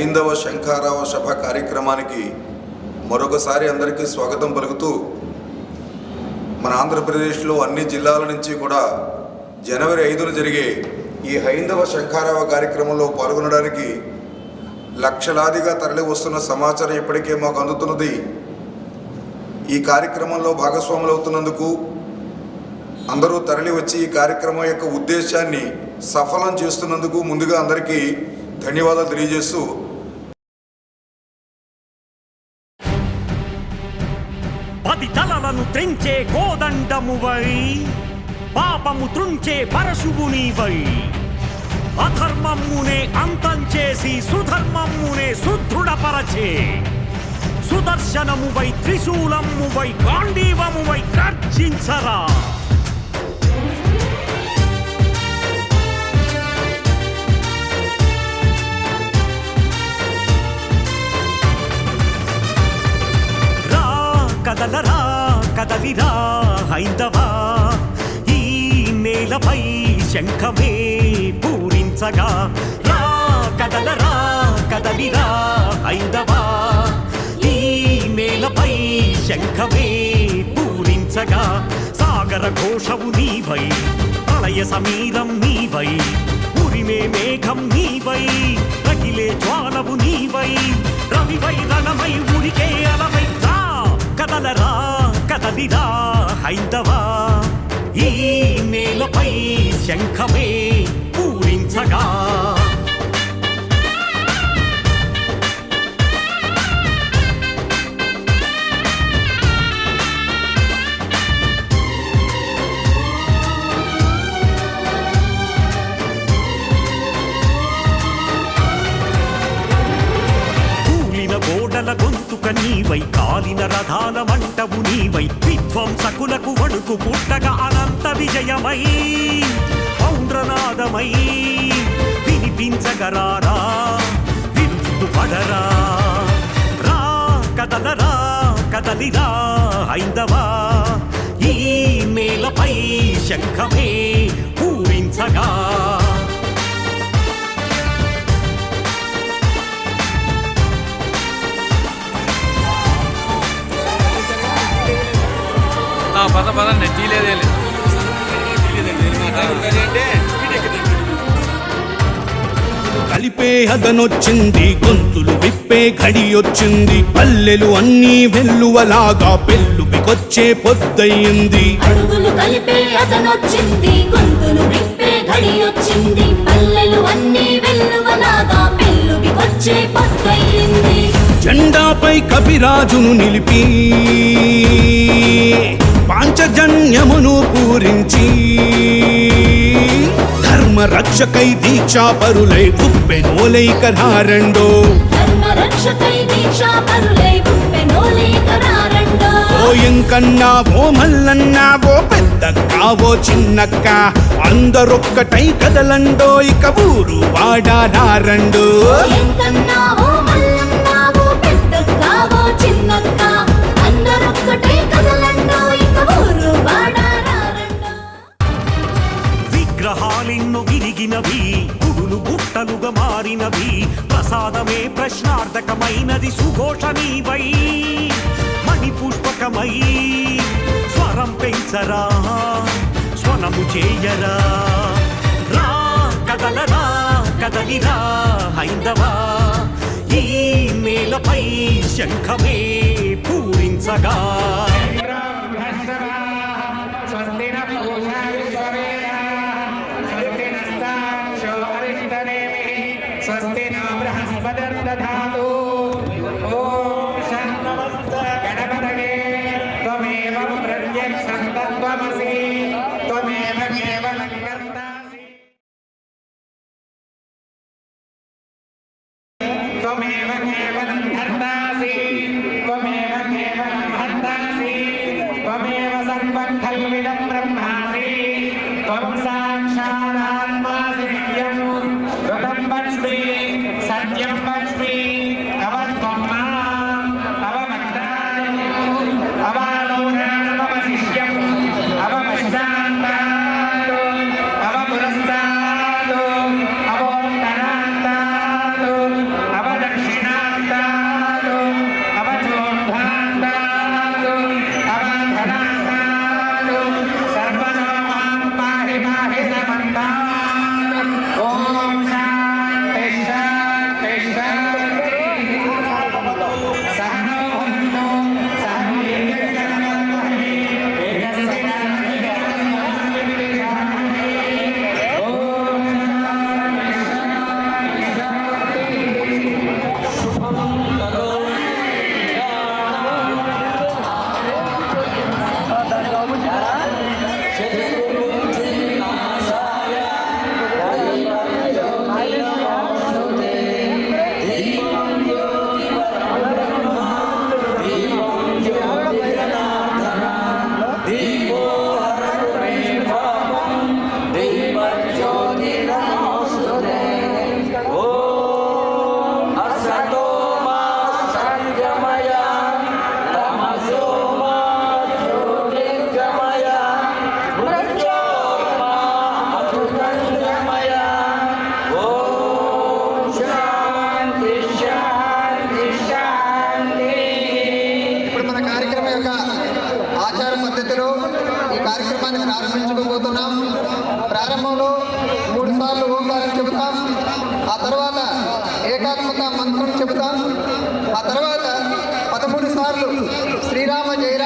జై హైందవ శంఖారావ సభ కార్యక్రమానికి మరొకసారి అందరికీ స్వాగతం పలుకుతూ మన ఆంధ్రప్రదేశ్లో అన్ని జిల్లాల నుంచి కూడా జనవరి ఐదున జరిగే ఈ హైందవ శంఖారావ కార్యక్రమంలో పాల్గొనడానికి లక్షలాదిగా తరలి వస్తున్న సమాచారం ఇప్పటికే మాకు అందుతున్నది. ఈ కార్యక్రమంలో భాగస్వాములు అవుతున్నందుకు అందరూ తరలి వచ్చి ఈ కార్యక్రమం యొక్క ఉద్దేశాన్ని సఫలం చేస్తున్నందుకు ముందుగా అందరికీ ధన్యవాదాలు తెలియజేస్తూ తలలను త్రెంచే కోదండమువై పాపము త్రుంచే పరశువునివై అధర్మమ్మునే అంతం చేసి సుధర్మమ్మునే సుదృఢపరచే సుదర్శనమువై త్రిశూలమ్మువై గాంధీవమువై గర్జించరా. శంఖమే పూరించగా రా కదలరా కదలిరా ఐదవా ఈ నేలపై శంఖమే పూరించగా సాగర ఘోషవు నీవై ప్రళయ సమీరం నీవై ఉరిమే మేఘం నీవై రగిలే జ్వాలవు నీవై రవివై రణమై ఉరికే అలవై రా కదలరా కదలిరా హైందవా. ఈ నేలపై శంఖమే పూరించగా. అనంత పౌండ్రనాదమై వినిపించగరారా విరుచుకు పడరా రా కదలరా కదలిరా హైందవా ఈ నేలపై శంఖమే పూరించగా. పద పద పదండి లేదే లేదు. కలిపే అదనొచ్చింది గొంతులు విప్పే ఘడియొచ్చింది పల్లెలు అన్నీ వెల్లువలాగా పొద్దయింది. అడుగులు కలిపే అతనొచ్చింది గొంతులు విప్పే ఘడియొచ్చింది పల్లెలు అన్నీ వెల్లువలాగా పెళ్ళుకికొచ్చే పొద్దయింది. జెండాపై కపిరాజును నిలిపి పాంచజన్యమును పూరించి రక్షకై దీక్షాపరులై దీక్షా పరులై ఉప్పెనోలేకరారండో ఓ ఎంకన్నా ఓ మల్లన్నా ఓ పెద్దక్క ఓ చిన్నక్క అందరొక్కటై కదలండో ఇక ఊరు వాడారండో ఎంతన్నా ప్రశ్నార్థకమైనది సుఘోషమీవై మణిపుష్పకమై స్వరం పెంచరా స్వనము చేయరా. రా కదలరా కదలిరా హైందవా. ఈ నేలపై శంఖమే పూరించగా. மேல மேலன்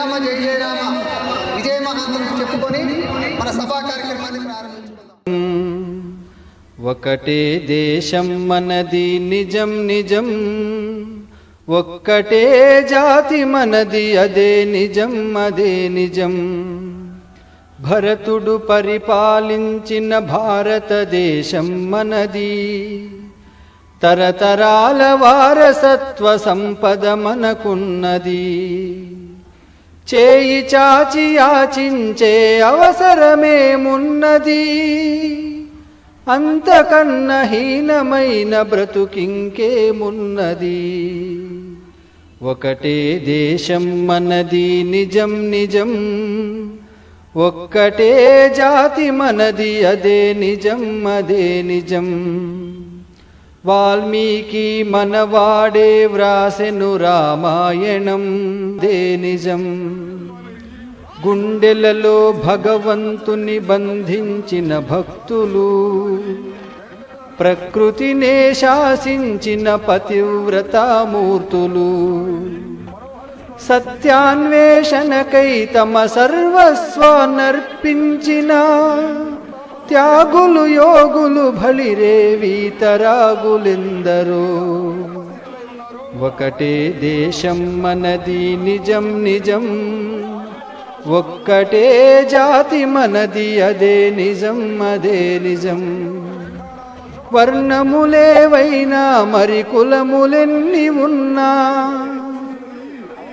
శ్రీరామ జయరామ జయ రామ. విజయ మహాంతం చెప్పుకొని మన సభా కార్యక్రమాన్ని ప్రారంభించుకుందాం. ఒకటే దేశం మనది నిజం నిజం. ఒక్కటే జాతి మనది అదే నిజం అదే నిజం. భరతుడు పరిపాలించిన భారతదేశం మనది. తరతరాల వారసత్వ సంపద మనకున్నది. చేయి చాచి యాచించే అవసరమేమున్నది? అంతకన్న హీనమైన బ్రతుకింకేమున్నది? ఒకటే దేశం మనది నిజం నిజం ఒక్కటే జాతి మనది అదే నిజం అదే నిజం. వాల్మీకి మనవాడే వ్రాసెను రామాయణం. దే నిజం. గుండెలలో భగవంతుని బంధించిన భక్తులు ప్రకృతినే శాసించిన పతివ్రతామూర్తులు. సత్యాన్వేషణకై తమ సర్వస్వానర్పించిన త్యాగులు యోగులు బలిరే వీతరాగులెందరో ఒకటే దేశం మనది నిజం నిజం ఒక్కటే జాతి మనది అదే నిజం అదే నిజం. వర్ణములేవైనా మరి కులములెన్ని ఉన్నా.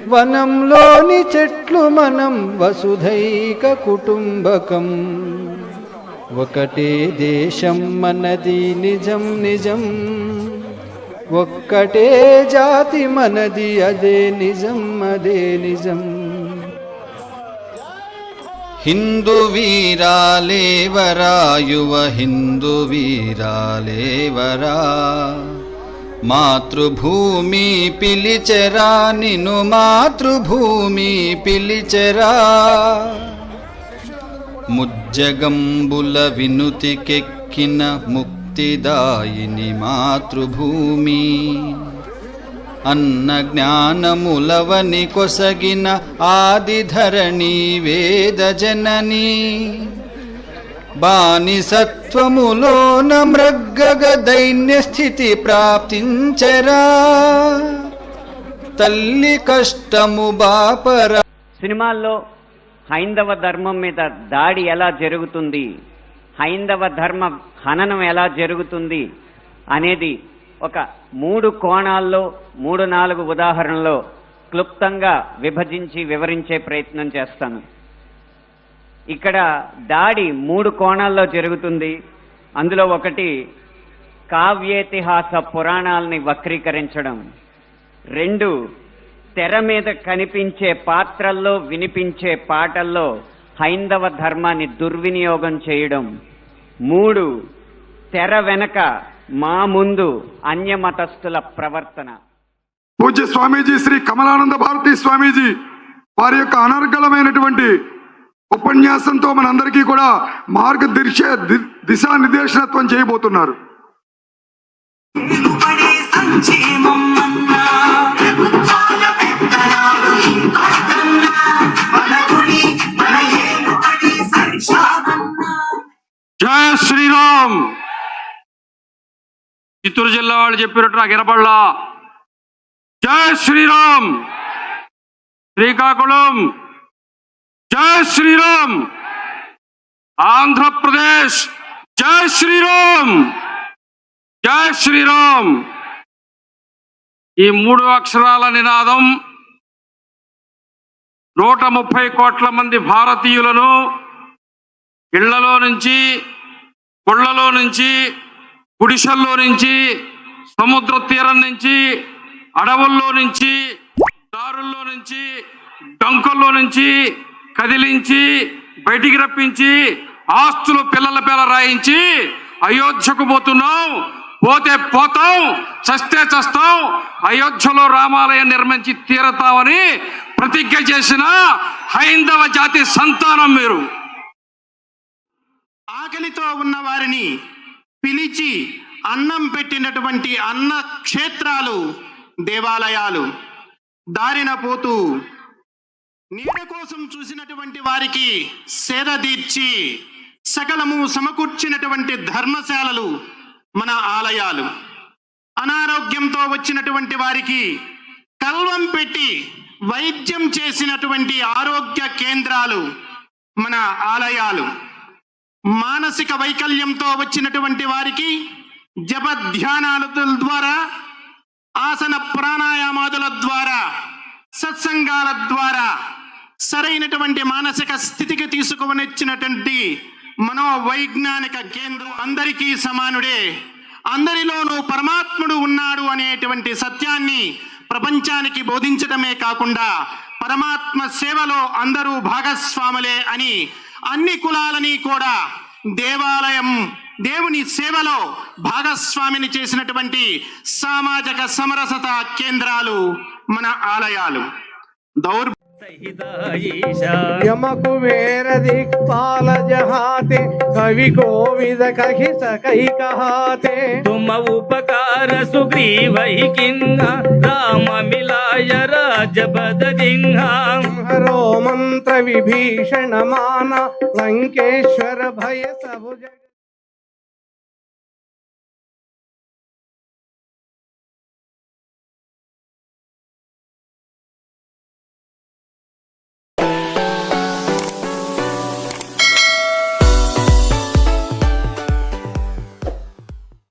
వనంలోని చెట్లు మనం వసుధైక కుటుంబకం. ఒకటే దేశం మనది నిజం నిజం. ఒక్కటే జాతి మనది అదే నిజం అదే నిజం. హిందూ వీరాలేవరా యువ హిందూ వీరాలేవరా మాతృభూమి పిలిచెరా నిను మాతృభూమి పిలిచెరా. ముజ్జగంబుల వినుతికెక్కిన ముక్తిదాయిని మాతృభూమి. అన్న జ్ఞానములవని కొసగిన ఆదిధరణి వేదజనని బానిసత్వములోన మృగ్గగ దైన్య స్థితి ప్రాప్తించరా. తల్లి కష్టము బాపరా సినిమాల్లో హైందవ ధర్మం మీద దాడి ఎలా జరుగుతుంది? హైందవ ధర్మ హననం ఎలా జరుగుతుంది? అనేది ఒక మూడు కోణాల్లో మూడు నాలుగు ఉదాహరణలో క్లుప్తంగా విభజించి వివరించే ప్రయత్నం చేస్తాను. ఇక్కడ దాడి మూడు కోణాల్లో జరుగుతుంది. అందులో ఒకటి కావ్యేతిహాస పురాణాలని వక్రీకరించడం. రెండు తెర మీద కనిపించే పాత్రల్లో వినిపించే పాటల్లో హైందవ ధర్మాన్ని దుర్వినియోగం చేయడం. మూడు తెర వెనక మా ముందు అన్యమతస్థుల ప్రవర్తన. పూజ్య స్వామీజీ శ్రీ కమలానంద భారతి స్వామీజీ వారి యొక్క అనర్గళమైనటువంటి ఉపన్యాసంతో మనందరికీ కూడా మార్గదర్శ ది- దిశానిర్దేశనత్వం చేయబోతున్నారు. జై శ్రీరామ్. చిత్తూరు జిల్లా వాళ్ళు చెప్పినట్టు నాకు వినపడలా. జై శ్రీరామ్. శ్రీకాకుళం. జై శ్రీరామ్. ఆంధ్రప్రదేశ్. జై శ్రీరామ్. జై శ్రీరామ్. ఈ మూడు అక్షరాల నినాదం నూట ముప్పై కోట్ల మంది భారతీయులను ఇళ్ళలో నుంచి గుళ్ళలో నుంచి గుడిసెల్లో నుంచి సముద్ర తీరం నుంచి అడవుల్లో నుంచి దారుల్లో నుంచి డొంకల్లో నుంచి కదిలించి బయటికి రప్పించి ఆస్తులు పిల్లల పేర రాయించి అయోధ్యకు పోతున్నాం. పోతే పోతాం చస్తే చస్తాం అయోధ్యలో రామాలయం నిర్మించి తీరతామని ప్రతిజ్ఞ చేసిన హైందవ జాతి సంతానం మీరు. ఆకలితో ఉన్న వారిని పిలిచి అన్నం పెట్టినటువంటి అన్న క్షేత్రాలు దేవాలయాలు దారిన పోతూ నీడ కోసం చూసినటువంటి వారికి సేద తీర్చి సకలము సమకూర్చినటువంటి ధర్మశాలలు మన ఆలయాలు. అనారోగ్యంతో వచ్చినటువంటి వారికి కల్వం పెట్టి వైద్యం చేసినటువంటి ఆరోగ్య కేంద్రాలు మన ఆలయాలు. మానసిక వైకల్యంతో వచ్చినటువంటి వారికి జప ధ్యానాల ద్వారా ఆసన ప్రాణాయామాదుల ద్వారా సత్సంగాల ద్వారా సరైనటువంటి మానసిక స్థితికి తీసుకువచ్చినటువంటి మనోవైజ్ఞానిక కేంద్రం అందరికీ సమానుడే. అందరిలోనూ పరమాత్ముడు ఉన్నాడు అనేటువంటి సత్యాన్ని ప్రపంచానికి బోధించడమే కాకుండా పరమాత్మ సేవలో అందరూ భాగస్వాములే అని అన్ని కులాలని కూడా దేవాలయం దేవుని సేవలో భాగస్వామిని చేసినటువంటి సామాజిక సమరసత కేంద్రాలు మన ఆలయాలు. దౌర్ యమకు వేర జహాతే కవి కోవిద కహి సకై కహాతే తుమ ఉపకార సుగ్రీవై కింగ రామ మిలాయ రాజభ मंत्र विभीषण मन्त्रविभीषणमान लङ्केश्वर भय